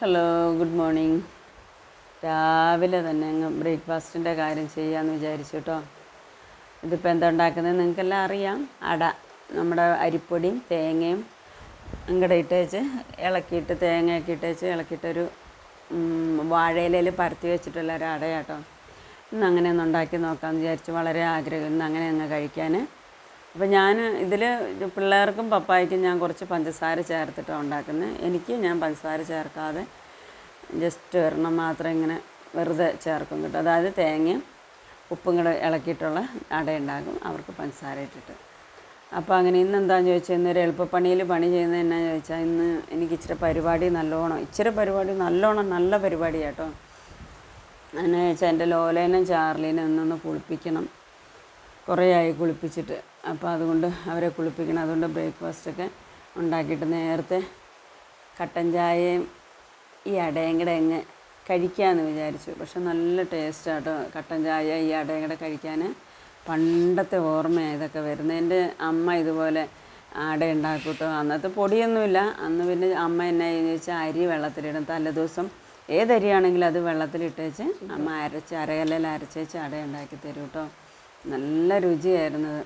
Hello good morning രാവിലെ തന്നെ അങ്ങ് ബ്രേക്ക്ഫാസ്റ്റിന്റെ കാര്യം ചെയ്യാമെന്ന് വിചാരിച്ചു കേട്ടോ. ഇതിപ്പോൾ എന്താ ഉണ്ടാക്കുന്നത് നിങ്ങൾക്കെല്ലാം അറിയാം. അട നമ്മുടെ അരിപ്പൊടിയും തേങ്ങയും അങ്ങടെ ഇട്ടേച്ച് ഇളക്കിയിട്ട് തേങ്ങയൊക്കെ ഇട്ടേച്ച് ഇളക്കിയിട്ടൊരു വാഴയിലയിൽ പരത്തി വെച്ചിട്ടുള്ള ഒരു അടയാട്ടോ ഇന്ന് അങ്ങനെ ഒന്ന് ഉണ്ടാക്കി നോക്കാമെന്ന് വിചാരിച്ചു വളരെ ആഗ്രഹം. ഇന്ന് അങ്ങനെ അങ്ങ് കഴിക്കാൻ അപ്പോൾ ഞാൻ ഇതിൽ പിള്ളേർക്കും പപ്പായ്ക്കും ഞാൻ കുറച്ച് പഞ്ചസാര ചേർത്തിട്ടാണ് ഉണ്ടാക്കുന്നത് എനിക്ക് ഞാൻ പഞ്ചസാര ചേർക്കാതെ ജസ്റ്റ് ഒരെണ്ണം മാത്രം ഇങ്ങനെ വെറുതെ ചേർക്കും കേട്ടോ. അതായത് തേങ്ങയും ഉപ്പും കൂടെ ഇളക്കിയിട്ടുള്ള അട ഉണ്ടാക്കും. അവർക്ക് പഞ്ചസാര ഇട്ടിട്ട്. അപ്പോൾ അങ്ങനെ ഇന്ന് എന്താണെന്ന് ചോദിച്ചാൽ ഇന്നൊരു എളുപ്പപ്പണിയിൽ പണി ചെയ്യുന്നത് എന്നാന്ന് ചോദിച്ചാൽ ഇന്ന് എനിക്ക് ഇച്ചിരി പരിപാടി നല്ലോണം ഇച്ചിരി പരിപാടി നല്ലോണം നല്ല പരിപാടി കേട്ടോ. വെച്ചാൽ എന്റെ ലോലേനും ചാർലീനും ഒന്നൊന്ന് കുളിപ്പിക്കണം. കുറേ ആയി കുളിപ്പിച്ചിട്ട്. അപ്പോൾ അതുകൊണ്ട് അവരെ കുളിപ്പിക്കണം. അതുകൊണ്ട് ബ്രേക്ക്ഫാസ്റ്റൊക്കെ ഉണ്ടാക്കിയിട്ട് നേരത്തെ കട്ടൻ ചായയും ഈ അടയും കൂടെ അങ്ങ് കഴിക്കാമെന്ന് വിചാരിച്ചു. പക്ഷെ നല്ല ടേസ്റ്റാട്ടോ കട്ടൻ ചായ ഈ അടയും കൂടെ കഴിക്കാൻ. പണ്ടത്തെ ഓർമ്മയാണ് ഇതൊക്കെ വരുന്നത് എന്റെ അമ്മ ഇതുപോലെ അട ഉണ്ടാക്കിട്ടോ അന്നത്തെ പൊടിയൊന്നുമില്ല. അന്ന് പിന്നെ അമ്മ എന്നെ ചെയ്യുന്നത് വെച്ചാൽ അരി വെള്ളത്തിലിടും. തലേദിവസം ഏതരിയാണെങ്കിലും അത് വെള്ളത്തിലിട്ടേച്ച് അമ്മ അരച്ച് അരകല്ലിൽ അരച്ചേച്ച് അട ഉണ്ടാക്കി തരും കേട്ടോ നല്ല രുചിയായിരുന്നത്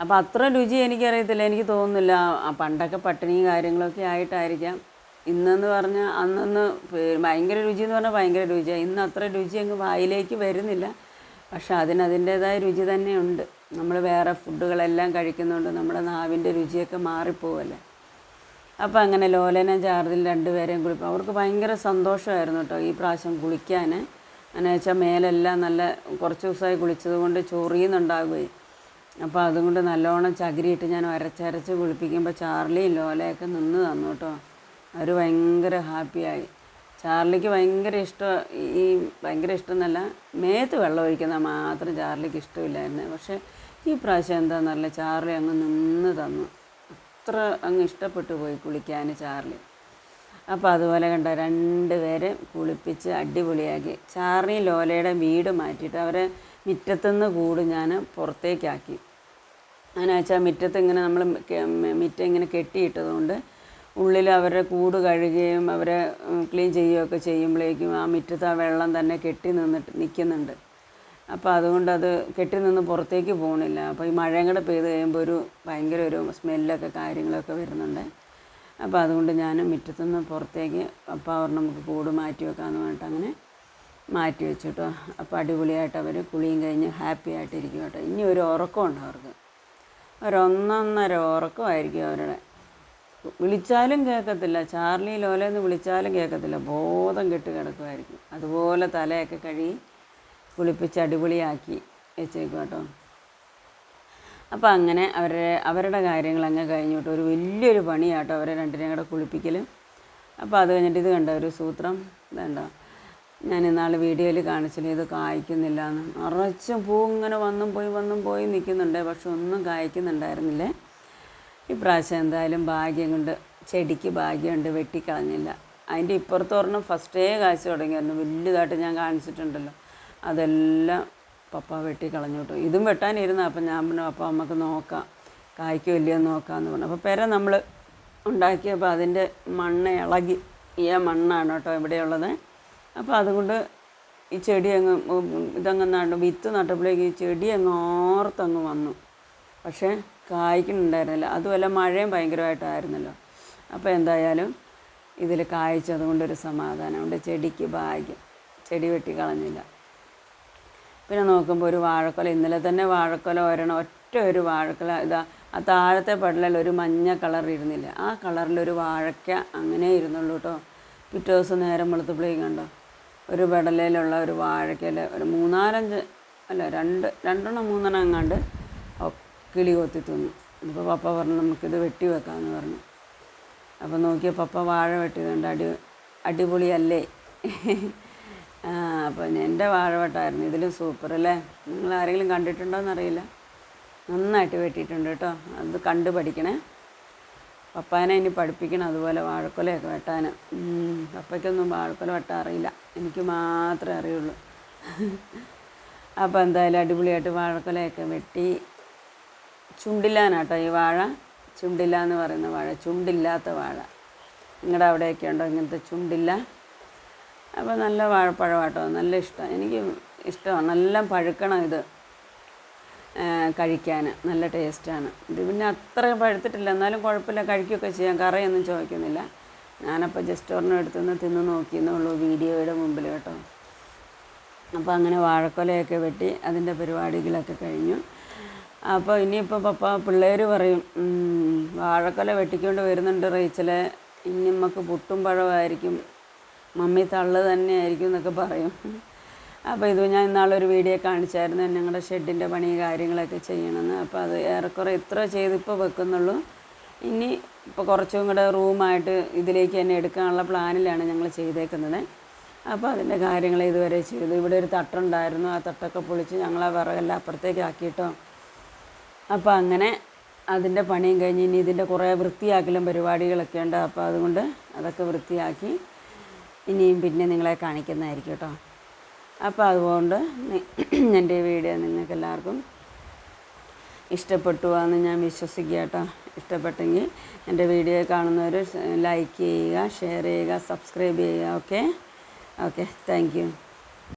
അപ്പോൾ അത്ര രുചി എനിക്കറിയത്തില്ല. എനിക്ക് തോന്നുന്നില്ല പണ്ടൊക്കെ പട്ടിണിയും കാര്യങ്ങളൊക്കെ ആയിട്ടായിരിക്കാം. ഇന്നെന്ന് പറഞ്ഞാൽ അന്നൊന്ന് ഭയങ്കര രുചി എന്ന് പറഞ്ഞാൽ ഭയങ്കര രുചിയാണ് ഇന്ന് അത്ര രുചി അങ്ങ് വായിലേക്ക് വരുന്നില്ല. പക്ഷെ അതിന് അതിന്റേതായ രുചി തന്നെയുണ്ട്. നമ്മൾ വേറെ ഫുഡുകളെല്ലാം കഴിക്കുന്നതുകൊണ്ട് നമ്മുടെ നാവിന്റെ രുചിയൊക്കെ മാറിപ്പോവല്ലേ. അപ്പോൾ അങ്ങനെ ലോലനും ചാർജിൽ രണ്ടുപേരെയും കുളിപ്പോൾ അവർക്ക് ഭയങ്കര സന്തോഷമായിരുന്നു കേട്ടോ ഈ പ്രാവശ്യം കുളിക്കാൻ എന്ന് വെച്ചാൽ മേലെല്ലാം നല്ല കുറച്ച് ദിവസമായി കുളിച്ചത് കൊണ്ട് ചൊറിയുന്നുണ്ടാകുകയും അപ്പോൾ അതുകൊണ്ട് നല്ലോണം ചകിരിയിട്ട് ഞാൻ ഒരച്ചരച്ച് കുളിപ്പിക്കുമ്പോൾ ചാർലിയും ലോലയൊക്കെ നിന്ന് തന്നു കേട്ടോ അവർ ഭയങ്കര ഹാപ്പിയായി. ചാർലിക്ക് ഭയങ്കര ഇഷ്ടം ഈ ഭയങ്കര ഇഷ്ടം എന്നല്ല മേത്ത് വെള്ളം ഒഴിക്കുന്ന മാത്രം ചാർലിക്ക് ഇഷ്ടമില്ലായിരുന്നു. പക്ഷേ ഈ പ്രാവശ്യം എന്താണെന്നല്ല ചാർലി അങ്ങ് നിന്ന് തന്നു. അത്ര അങ്ങ് ഇഷ്ടപ്പെട്ടു പോയി കുളിക്കാൻ ചാർലി. അപ്പോൾ അതുപോലെ കണ്ട രണ്ട് പേരെ കുളിപ്പിച്ച് അടിപൊളിയാക്കി. ചാർണി ലോലയുടെ വീട് മാറ്റിയിട്ട് അവരെ മുറ്റത്തുനിന്ന് കൂട് ഞാൻ പുറത്തേക്കാക്കി. അങ്ങനെ വെച്ചാൽ മുറ്റത്ത് ഇങ്ങനെ നമ്മൾ മുറ്റം ഇങ്ങനെ കെട്ടിയിട്ടതുകൊണ്ട് ഉള്ളിൽ അവരുടെ കൂട് കഴുകുകയും അവരെ ക്ലീൻ ചെയ്യുകയൊക്കെ ചെയ്യുമ്പോഴേക്കും ആ മുറ്റത്ത് ആ വെള്ളം തന്നെ കെട്ടി നിന്നിട്ട് നിൽക്കുന്നുണ്ട് അപ്പോൾ അതുകൊണ്ട് അത് കെട്ടി നിന്ന് പുറത്തേക്ക് പോകണില്ല അപ്പോൾ ഈ മഴയും കൂടെ പെയ്ത് കഴിയുമ്പോൾ ഒരു ഭയങ്കര ഒരു സ്മെല്ലൊക്കെ കാര്യങ്ങളൊക്കെ വരുന്നുണ്ട്. അപ്പോൾ അതുകൊണ്ട് ഞാൻ മുറ്റത്തുനിന്ന് പുറത്തേക്ക് അപ്പോൾ അവർ നമുക്ക് കൂട് മാറ്റി വെക്കാമെന്ന് പറഞ്ഞിട്ട് അങ്ങനെ മാറ്റി വെച്ചു കേട്ടോ അപ്പോൾ അടിപൊളിയായിട്ട് അവർ കുളിയും കഴിഞ്ഞ് ഹാപ്പി ആയിട്ടിരിക്കും കേട്ടോ. ഇനി ഒരു ഉറക്കമുണ്ട് അവർക്ക്. ഒരൊന്നൊന്നര ഉറക്കമായിരിക്കും അവരുടെ. വിളിച്ചാലും കേൾക്കത്തില്ല. ചാർലി ലോലെന്ന് വിളിച്ചാലും കേൾക്കത്തില്ല. ബോധം കെട്ട് കിടക്കുമായിരിക്കും. അതുപോലെ തലയൊക്കെ കഴുകി കുളിപ്പിച്ച് അടിപൊളിയാക്കി വെച്ചേക്കും കേട്ടോ അപ്പോൾ അങ്ങനെ അവരുടെ അവരുടെ കാര്യങ്ങൾ അങ്ങ് കഴിഞ്ഞിട്ട് ഒരു വലിയൊരു പണിയാട്ടോ അവരെ രണ്ടിനെയും കൂടെ കുളിപ്പിക്കൽ അപ്പോൾ അത് കഴിഞ്ഞിട്ട് ഇത് കണ്ട ഒരു സൂത്രം? ഇതുണ്ടോ? ഞാൻ ഇന്നാൾ വീഡിയോയിൽ കാണിച്ചില്ല ഇത് കായ്ക്കുന്നില്ല എന്ന് നിറച്ചും പൂ ഇങ്ങനെ വന്നും പോയി വന്നും പോയി നിൽക്കുന്നുണ്ട് പക്ഷെ ഒന്നും കായ്ക്കുന്നുണ്ടായിരുന്നില്ലേ. ഇപ്രാവശ്യം എന്തായാലും ഭാഗ്യം കൊണ്ട് ചെടിക്ക് ഭാഗ്യമുണ്ട് വെട്ടിക്കളഞ്ഞില്ല. അതിന്റെ ഇപ്പുറത്ത് പറഞ്ഞ ഫസ്റ്റേ കാഴ്ച തുടങ്ങിയായിരുന്നു. വലുതായിട്ട് ഞാൻ കാണിച്ചിട്ടുണ്ടല്ലോ. അതെല്ലാം പപ്പ വെട്ടി കളഞ്ഞു കേട്ടോ ഇതും വെട്ടാനിരുന്ന. അപ്പം ഞാൻ പറഞ്ഞു അപ്പം നമുക്ക് നോക്കാം. കായ്ക്കോ ഇല്ലയോ നോക്കാമെന്ന് പറഞ്ഞു. അപ്പോൾ പെര നമ്മൾ ഉണ്ടാക്കിയപ്പോൾ അതിന്റെ മണ്ണ് ഇളകി. ഈ മണ്ണാണ് കേട്ടോ ഇവിടെയുള്ളത്. അപ്പോൾ അതുകൊണ്ട് ഈ ചെടി അങ്ങ് ഇതങ്ങ് വിത്ത് നട്ടപ്പോഴേക്ക് ഈ ചെടി അങ്ങ് ഓർത്തങ്ങ് വന്നു. പക്ഷേ കായ്ക്കുന്നുണ്ടായിരുന്നില്ല. അതുമല്ല മഴയും ഭയങ്കരമായിട്ടായിരുന്നല്ലോ. അപ്പോൾ എന്തായാലും ഇതിൽ കായ്ച്ചതുകൊണ്ടൊരു സമാധാനമുണ്ട്. ചെടിക്ക് ഭാഗ്യം. ചെടി വെട്ടി കളഞ്ഞില്ല. പിന്നെ നോക്കുമ്പോൾ ഒരു വാഴക്കൊല ഇന്നലെ തന്നെ വാഴക്കൊല ഒരെണ്ണം ഒറ്റ ഒരു വാഴക്കൊല ഇതാ ആ താഴത്തെ പടലിൽ ഒരു മഞ്ഞ കളർ ഇരുന്നില്ല. ആ കളറിലൊരു വാഴക്ക അങ്ങനെ ഇരുന്നുള്ളൂ കേട്ടോ പിറ്റേ ദിവസം നേരം വെളുത്തപ്പോഴേക്കും കണ്ടോ? ഒരു പടലയിലുള്ള ഒരു വാഴക്കല ഒരു മൂന്നാലഞ്ച് അല്ല രണ്ട് രണ്ടെണ്ണം മൂന്നെണ്ണം എങ്ങാണ്ട് ഒ- കിളി കൊത്തി തിന്നു. അപ്പോൾ പപ്പ പറഞ്ഞു നമുക്കിത് വെട്ടി വെക്കാമെന്ന് പറഞ്ഞു. അപ്പോൾ നോക്കിയ പപ്പ വാഴ വെട്ടിയതുകൊണ്ട് അടി അടിപൊളിയല്ലേ? ആ അപ്പോൾ എന്റെ വാഴവട്ടായിരുന്നു. ഇതിലും സൂപ്പർ അല്ലേ? നിങ്ങൾ ആരെങ്കിലും കണ്ടിട്ടുണ്ടോ എന്നറിയില്ല. നന്നായിട്ട് വെട്ടിയിട്ടുണ്ട് കേട്ടോ. അത് കണ്ട് പഠിക്കണേ. പപ്പാനെ ഇനി പഠിപ്പിക്കണം. അതുപോലെ വാഴക്കൊലയൊക്കെ വെട്ടാൻ പപ്പയ്ക്കൊന്നും വാഴക്കൊല വെട്ടാൻ അറിയില്ല. എനിക്ക് മാത്രമേ അറിയുള്ളൂ. അപ്പോൾ എന്തായാലും അടിപൊളിയായിട്ട് വാഴക്കൊലയൊക്കെ വെട്ടി. ചുണ്ടില്ലാനാട്ടോ ഈ വാഴ. ചുണ്ടില്ല എന്ന് പറയുന്ന വാഴ. ചുണ്ടില്ലാത്ത വാഴ. നിങ്ങളുടെ അവിടെയൊക്കെ ഉണ്ടോ ഇങ്ങനത്തെ ചുണ്ടില്ല? അപ്പോൾ നല്ല വാഴപ്പഴമാട്ടോ നല്ല ഇഷ്ടം. എനിക്ക് ഇഷ്ടമാണ്. നല്ല പഴുക്കണം ഇത്. കഴിക്കാൻ നല്ല ടേസ്റ്റാണ്. ഇത് പിന്നെ അത്ര പഴുത്തിട്ടില്ല. എന്നാലും കുഴപ്പമില്ല. കഴിക്കുകയൊക്കെ ചെയ്യാം. കറയൊന്നും ചോദിക്കുന്നില്ല. ഞാനപ്പോൾ ജസ്റ്റ് ഒരെണ്ണം എടുത്തുനിന്ന് തിന്ന് നോക്കിയെന്നേ ഉള്ളൂ വീഡിയോയുടെ മുമ്പിൽ കേട്ടോ. അപ്പോൾ അങ്ങനെ വാഴക്കൊലയൊക്കെ വെട്ടി അതിന്റെ പരിപാടികളൊക്കെ കഴിഞ്ഞു. അപ്പോൾ ഇനിയിപ്പോൾ പപ്പ പിള്ളേർ പറയും "ഉം, വാഴക്കൊല വെട്ടിക്കൊണ്ട് വരുന്നുണ്ട് റീച്ചലെ. ഇനി നമുക്ക് പുട്ടും പഴമായിരിക്കും മമ്മി തള്ളു തന്നെയായിരിക്കും എന്നൊക്കെ പറയും. അപ്പോൾ ഇത് ഞാൻ ഇന്നാളൊരു വീഡിയോ കാണിച്ചായിരുന്നു ഞങ്ങളുടെ ഷെഡിന്റെ പണി കാര്യങ്ങളൊക്കെ ചെയ്യണമെന്ന് അപ്പോൾ അത് ഏറെക്കുറെ ഇത്ര ചെയ്ത് ഇപ്പോൾ വെക്കുന്നുള്ളൂ. ഇനി ഇപ്പോൾ കുറച്ചും കൂടെ റൂമായിട്ട് ഇതിലേക്ക് തന്നെ എടുക്കാനുള്ള പ്ലാനിലാണ് ഞങ്ങൾ ചെയ്തേക്കുന്നത്. അപ്പോൾ അതിന്റെ കാര്യങ്ങൾ ഇതുവരെ ചെയ്തു. ഇവിടെ ഒരു തട്ടുണ്ടായിരുന്നു. ആ തട്ടൊക്കെ പൊളിച്ച് ഞങ്ങൾ ആ വിറകെല്ലാം അപ്പുറത്തേക്ക് ആക്കിയിട്ടോ. അപ്പോൾ അങ്ങനെ അതിന്റെ പണിയും കഴിഞ്ഞ് ഇനി ഇതിന്റെ കുറേ വൃത്തിയാക്കലും പരിപാടികളൊക്കെ ഉണ്ട്. അപ്പോൾ അതുകൊണ്ട് അതൊക്കെ വൃത്തിയാക്കി ഇനിയും പിന്നെ നിങ്ങളെ കാണിക്കുന്നതായിരിക്കും കേട്ടോ. അപ്പോൾ അതുകൊണ്ട് എന്റെ വീഡിയോ നിങ്ങൾക്ക് എല്ലാവർക്കും ഇഷ്ടപ്പെട്ടു എന്ന് ഞാൻ വിശ്വസിക്കുക കേട്ടോ. ഇഷ്ടപ്പെട്ടെങ്കിൽ എന്റെ വീഡിയോ കാണുന്നവർ ലൈക്ക് ചെയ്യുക ഷെയർ ചെയ്യുക സബ്സ്ക്രൈബ് ചെയ്യുക. ഓക്കെ? ഓക്കെ. താങ്ക്